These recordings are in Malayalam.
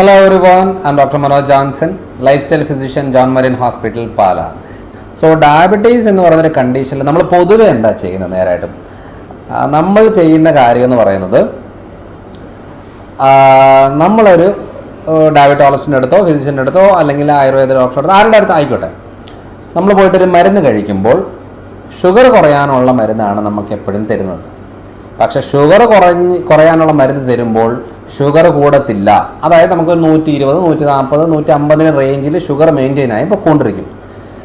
Hello everyone, doctor Dr. Manoj Johnson, lifestyle physician, John Marine Hospital, Pala so diabetes എന്ന് പറയുന്നൊരു കണ്ടീഷനിൽ നമ്മൾ പൊതുവെ എന്താ ചെയ്യുന്നത് നേരായിട്ടും? നമ്മൾ ചെയ്യുന്ന കാര്യം എന്ന് പറയുന്നത് നമ്മളൊരു ഡയബറ്റോളജിന്റെ അടുത്തോ ഫിസിഷ്യന്റെ അടുത്തോ അല്ലെങ്കിൽ ആയുർവേദ ഡോക്ടറുടെ അടുത്തോ ആരുടെ അടുത്ത് ആയിക്കോട്ടെ. നമ്മൾ പോയിട്ടൊരു മരുന്ന് കഴിക്കുമ്പോൾ ഷുഗർ കുറയാനുള്ള മരുന്നാണ് നമുക്ക് എപ്പോഴും തരുന്നത്. പക്ഷേ ഷുഗർ കുറഞ്ഞ് കുറയാനുള്ള മരുന്ന് തരുമ്പോൾ ഷുഗർ കൂടത്തില്ല. അതായത് നമുക്ക് നൂറ്റി ഇരുപത് നൂറ്റി നാൽപ്പത് നൂറ്റി അമ്പതിന് റേഞ്ചിൽ ഷുഗർ മെയിന്റെയിൻ ആയി പോയിക്കൊണ്ടിരിക്കും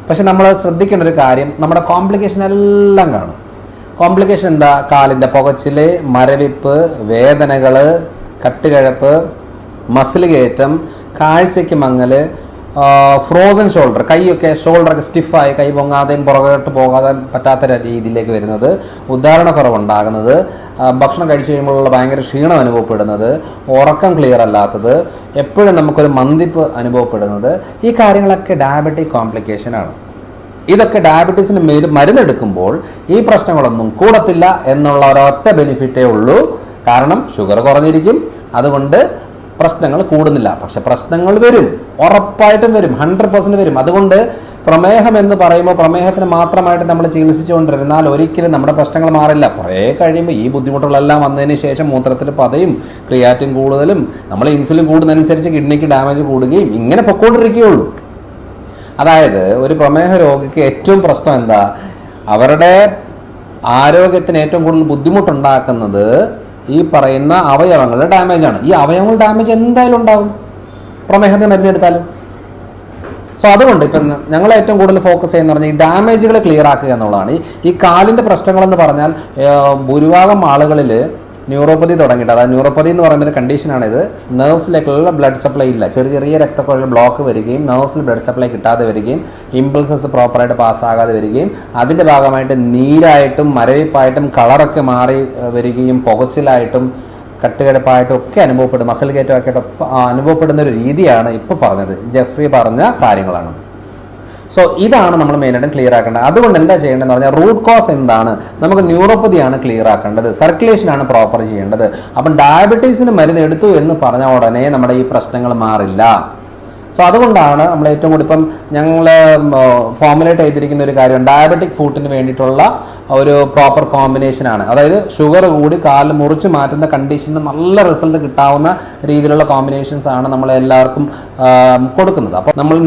പക്ഷെ നമ്മൾ ശ്രദ്ധിക്കേണ്ട ഒരു കാര്യം നമ്മുടെ കോംപ്ലിക്കേഷൻ എല്ലാം കാണും. കോംപ്ലിക്കേഷൻ എന്താ? കാലിന്റെ പുകച്ചിൽ മരവിപ്പ് വേദനകൾ കട്ടുകഴപ്പ് മസിൽ കയറ്റം കാഴ്ചയ്ക്ക് മങ്ങൽ ഫ്രോസൺ ഷോൾഡർ കൈയൊക്കെ ഷോൾഡറൊക്കെ സ്റ്റിഫായി കൈ പൊങ്ങാതെയും പുറകോട്ട് പോകാതെ പറ്റാത്ത രീതിയിലേക്ക് വരുന്നത് ഉദാഹരണക്കുറവുണ്ടാകുന്നത് ഭക്ഷണം കഴിച്ചു കഴിയുമ്പോഴുള്ള ഭയങ്കര ക്ഷീണം അനുഭവപ്പെടുന്നത് ഉറക്കം ക്ലിയർ അല്ലാത്തത് എപ്പോഴും നമുക്കൊരു മന്തിപ്പ് അനുഭവപ്പെടുന്നത് ഈ കാര്യങ്ങളൊക്കെ ഡയബറ്റിക് കോംപ്ലിക്കേഷനാണ് ഇതൊക്കെ ഡയബറ്റീസിന് മെരു- മരുന്നെടുക്കുമ്പോൾ ഈ പ്രശ്നങ്ങളൊന്നും കൂടത്തില്ല എന്നുള്ള ഒരൊറ്റ ബെനിഫിറ്റേ ഉള്ളൂ. കാരണം ഷുഗർ കുറഞ്ഞിരിക്കും. അതുകൊണ്ട് പ്രശ്നങ്ങൾ കൂടുന്നില്ല. പക്ഷെ പ്രശ്നങ്ങൾ വരും. ഉറപ്പായിട്ടും വരും. ഹൺഡ്രഡ് പെർസെന്റ് വരും. അതുകൊണ്ട് പ്രമേഹം എന്ന് പറയുമ്പോൾ പ്രമേഹത്തിന് മാത്രമായിട്ട് നമ്മൾ ചികിത്സിച്ചുകൊണ്ടിരുന്നാൽ ഒരിക്കലും നമ്മുടെ പ്രശ്നങ്ങൾ മാറില്ല. കുറേ കഴിയുമ്പോൾ ഈ ബുദ്ധിമുട്ടുകളെല്ലാം വന്നതിന് ശേഷം മൂത്രത്തിൽ പതയും ക്രിയാറ്റിൻ കൂടുതലും നമ്മൾ ഇൻസുലിൻ കൂടുന്നതനുസരിച്ച് കിഡ്നിക്ക് ഡാമേജ് കൂടുകയും ഇങ്ങനെ പൊക്കോണ്ടിരിക്കുകയുള്ളൂ. അതായത് ഒരു പ്രമേഹ രോഗിക്ക് ഏറ്റവും പ്രശ്നം എന്താ? അവരുടെ ആരോഗ്യത്തിന് ഏറ്റവും കൂടുതൽ ബുദ്ധിമുട്ടുണ്ടാക്കുന്നത് ഈ പറയുന്ന അവയവങ്ങളുടെ ഡാമേജാണ് ഈ അവയവങ്ങൾ ഡാമേജ് എന്തായാലും ഉണ്ടാവും. പ്രമേഹത്തിന് മരുന്നെടുത്താലും സോ അതുകൊണ്ട് ഇപ്പം ഞങ്ങൾ ഏറ്റവും കൂടുതൽ ഫോക്കസ് ചെയ്യുന്ന പറഞ്ഞാൽ ഈ ഡാമേജുകൾ ക്ലിയർ ആക്കുക എന്നുള്ളതാണ്. ഈ കാലിന്റെ പ്രശ്നങ്ങളെന്ന് പറഞ്ഞാൽ ഭൂരിഭാഗം ആളുകളിൽ ന്യൂറോപ്പതി തുടങ്ങിയിട്ട് അതായത് ന്യൂറോപ്പതി എന്ന് പറയുന്നൊരു കണ്ടീഷനാണ് ഇത് നെർവ്സിലേക്കുള്ള ബ്ലഡ് സപ്ലൈ ഇല്ല. ചെറിയ ചെറിയ രക്തക്കുഴൽ ബ്ലോക്ക് വരികയും നെർവ്സിൽ ബ്ലഡ് സപ്ലൈ കിട്ടാതെ വരികയും ഇമ്പൾസസ് പ്രോപ്പറായിട്ട് പാസ്സാകാതെ വരികയും അതിന്റെ ഭാഗമായിട്ട് നീരായിട്ടും മരവിപ്പായിട്ടും കളറൊക്കെ മാറി വരികയും പുകച്ചിലായിട്ടും കട്ടുകിടപ്പായിട്ടും ഒക്കെ അനുഭവപ്പെടും. മസിൽ കയറ്റമൊക്കെ ആയിട്ട് അനുഭവപ്പെടുന്ന ഒരു രീതിയാണ് ഇപ്പോൾ പറഞ്ഞത്. ജെഫ്രി പറഞ്ഞ കാര്യങ്ങളാണ്. സോ ഇതാണ് നമ്മൾ മെയിനായിട്ടും ക്ലിയർ ആക്കേണ്ടത്. അതുകൊണ്ട് എന്താ ചെയ്യേണ്ടതെന്ന് പറഞ്ഞാൽ റൂട്ട് കോസ് എന്താണ്? നമുക്ക് ന്യൂറോപ്പതിയാണ് ക്ലിയർ ആക്കേണ്ടത്. സർക്കുലേഷൻ ആണ് പ്രോപ്പർ ചെയ്യേണ്ടത്. അപ്പം ഡയബറ്റീസിന് മരുന്ന് എടുത്തു എന്ന് പറഞ്ഞ ഉടനെ നമ്മുടെ ഈ പ്രശ്നങ്ങൾ മാറില്ല. സോ അതുകൊണ്ടാണ് നമ്മൾ ഏറ്റവും കൂടുതൽ ഇപ്പം ഞങ്ങൾ ഫോമുലേറ്റ് ചെയ്തിരിക്കുന്ന ഒരു കാര്യം. ഡയബറ്റിക് ഫുഡിന് വേണ്ടിയിട്ടുള്ള ഒരു പ്രോപ്പർ കോമ്പിനേഷൻ ആണ്. അതായത് ഷുഗർ കൂടി കാൽ മുറിച്ച് മാറ്റുന്ന കണ്ടീഷന് നല്ല റിസൾട്ട് കിട്ടാവുന്ന രീതിയിലുള്ള കോമ്പിനേഷൻസ് ആണ് നമ്മൾ എല്ലാവർക്കും കൊടുക്കുന്നത്. അപ്പോൾ നമ്മൾ